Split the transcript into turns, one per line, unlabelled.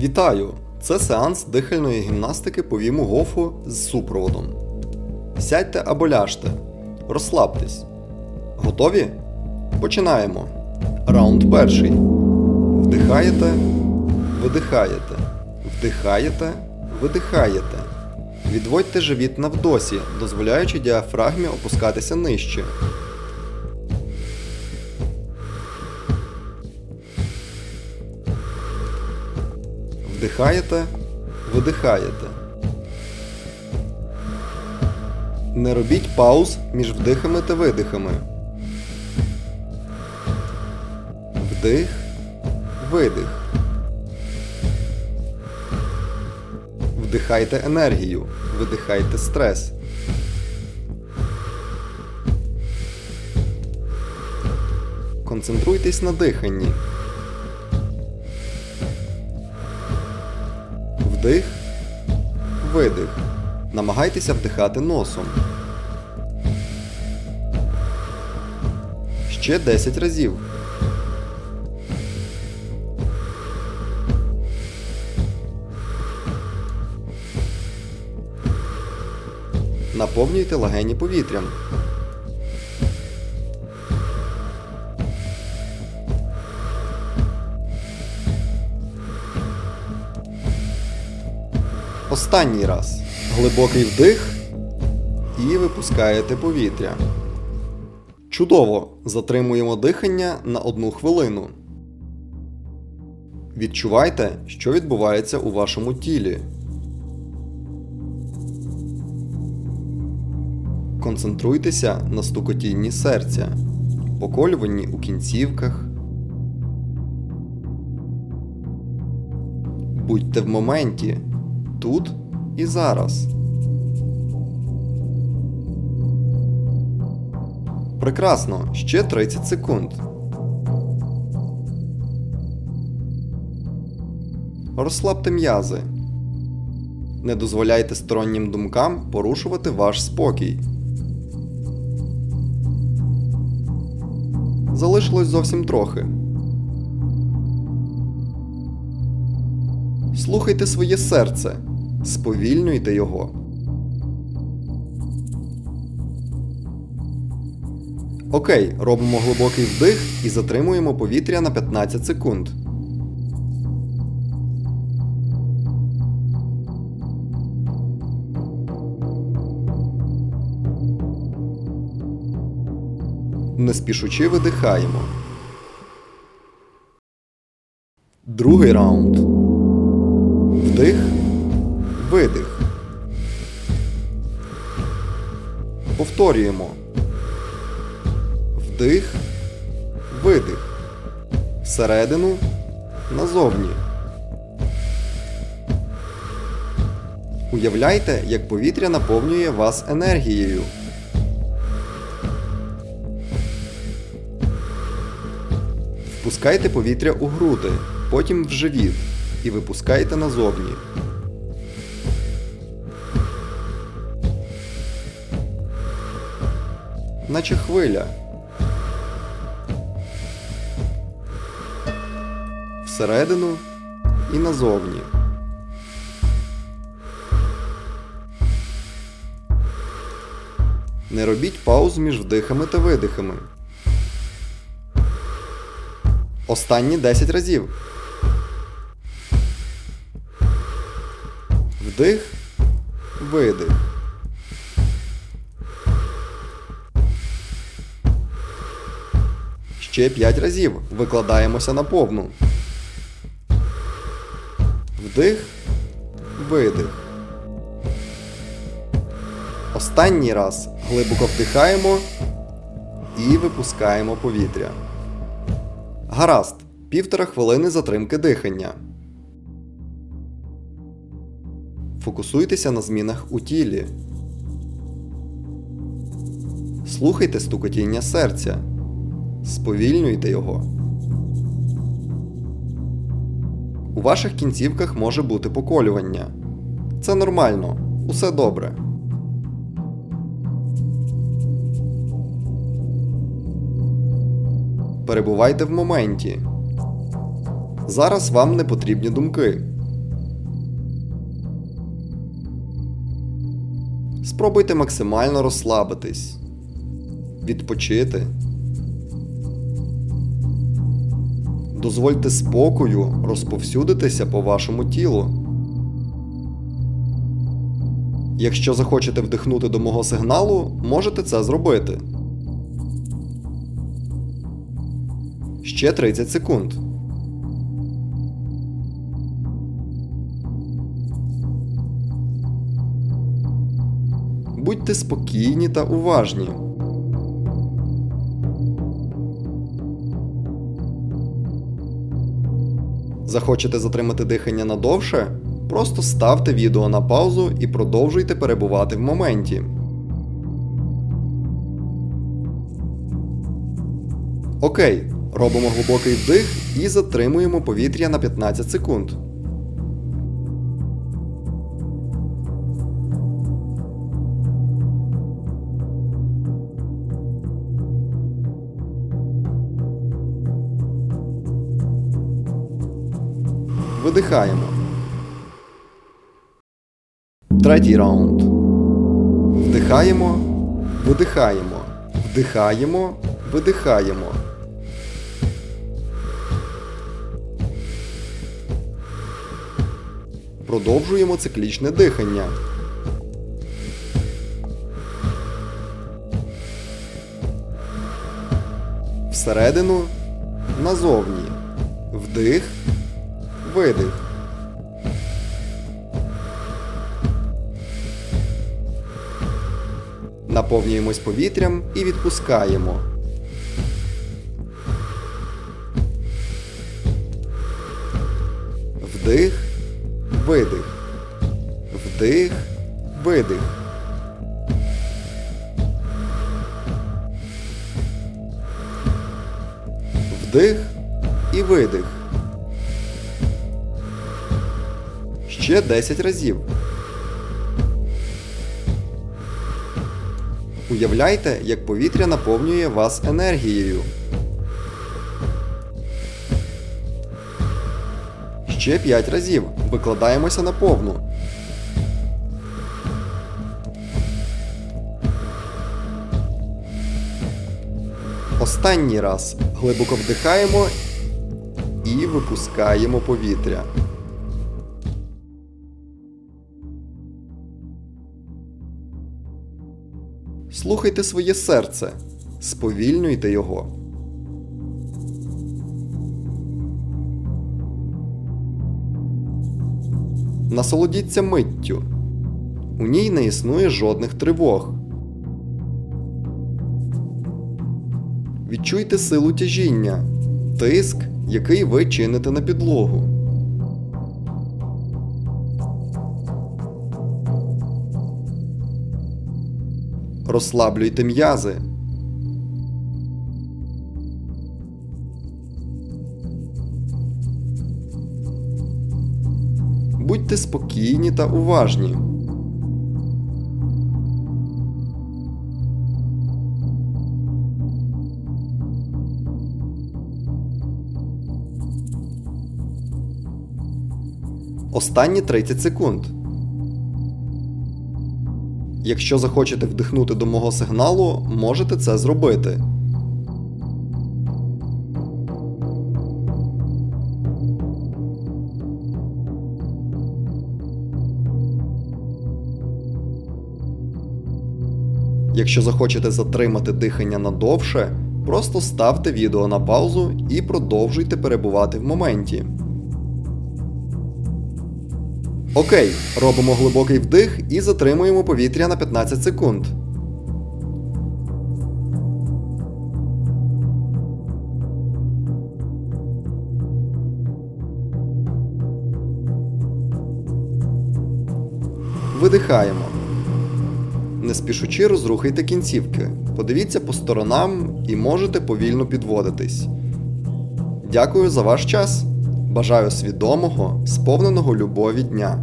Вітаю! Це сеанс дихальної гімнастики по віму гофу з супроводом. Сядьте або ляжте. Розслабтесь. Готові? Починаємо. Раунд перший. Вдихаєте, видихаєте. Вдихаєте, видихаєте. Відводьте живіт на вдосі, дозволяючи діафрагмі опускатися нижче. Вдихаєте, видихаєте. Не робіть пауз між вдихами та видихами. Вдих, видих. Вдихайте енергію, видихайте стрес. Концентруйтесь на диханні. Вдих, видих. Намагайтеся вдихати носом. Ще 10 разів. Наповнюйте легені повітрям. Останній раз. Глибокий вдих і випускаєте повітря. Чудово! Затримуємо дихання на одну хвилину. Відчувайте, що відбувається у вашому тілі. Концентруйтеся на стукотінні серця, поколюванні у кінцівках. Будьте в моменті, тут і зараз. Прекрасно, ще 30 секунд. Розслабте м'язи. Не дозволяйте стороннім думкам порушувати ваш спокій. Залишилось зовсім трохи. Слухайте своє серце, сповільнюйте його. Окей, робимо глибокий вдих і затримуємо повітря на 15 секунд. Не спішучи видихаємо. Другий раунд. Вдих, видих. Повторюємо. Вдих, видих. Всередину, назовні. Уявляйте, як повітря наповнює вас енергією. Впускайте повітря у груди, потім в живіт і випускайте назовні. Наче хвиля. Всередину і назовні. Не робіть пауз між вдихами та видихами. Останні 10 разів. Вдих, видих. Ще 5 разів. Викладаємося на повну. Вдих, видих. Останній раз глибоко вдихаємо і випускаємо повітря. Гаразд. Півтора хвилини затримки дихання. Фокусуйтеся на змінах у тілі. Слухайте стукотіння серця сповільнюйте його. У ваших кінцівках може бути поколювання. Це нормально, усе добре. Перебувайте в моменті. Зараз вам не потрібні думки. Спробуйте максимально розслабитись, відпочити. Дозвольте спокою розповсюдитися по вашому тілу. Якщо захочете вдихнути до мого сигналу, можете це зробити. Ще 30 секунд. Будьте спокійні та уважні. Захочете затримати дихання надовше? Просто ставте відео на паузу і продовжуйте перебувати в моменті. Окей, робимо глибокий вдих і затримуємо повітря на 15 секунд. Видихаємо. Третій раунд. Вдихаємо, видихаємо. Вдихаємо, видихаємо. Продовжуємо циклічне дихання. Всередину, назовні. Вдих, видих. Наповнюємось повітрям і відпускаємо. Вдих, видих. Вдих, видих. Вдих і видих. Ще 10 разів. Уявляйте, як повітря наповнює вас енергією. Ще 5 разів. Викладаємося на повну. Останній раз глибоко вдихаємо і випускаємо повітря. Слухайте своє серце, сповільнюйте його. Насолодіться миттю. У ній не існує жодних тривог. Відчуйте силу тяжіння, тиск, який ви чините на підлогу. Розслаблюйте м'язи. Будьте спокійні та уважні. Останні 30 секунд. Якщо захочете вдихнути до мого сигналу, можете це зробити. Якщо захочете затримати дихання надовше, просто ставте відео на паузу і продовжуйте перебувати в моменті. Окей, робимо глибокий вдих і затримуємо повітря на 15 секунд. Видихаємо. Не спішучи розрухайте кінцівки. Подивіться по сторонам і можете повільно підводитись. Дякую за ваш час. Бажаю свідомого, сповненого любові дня.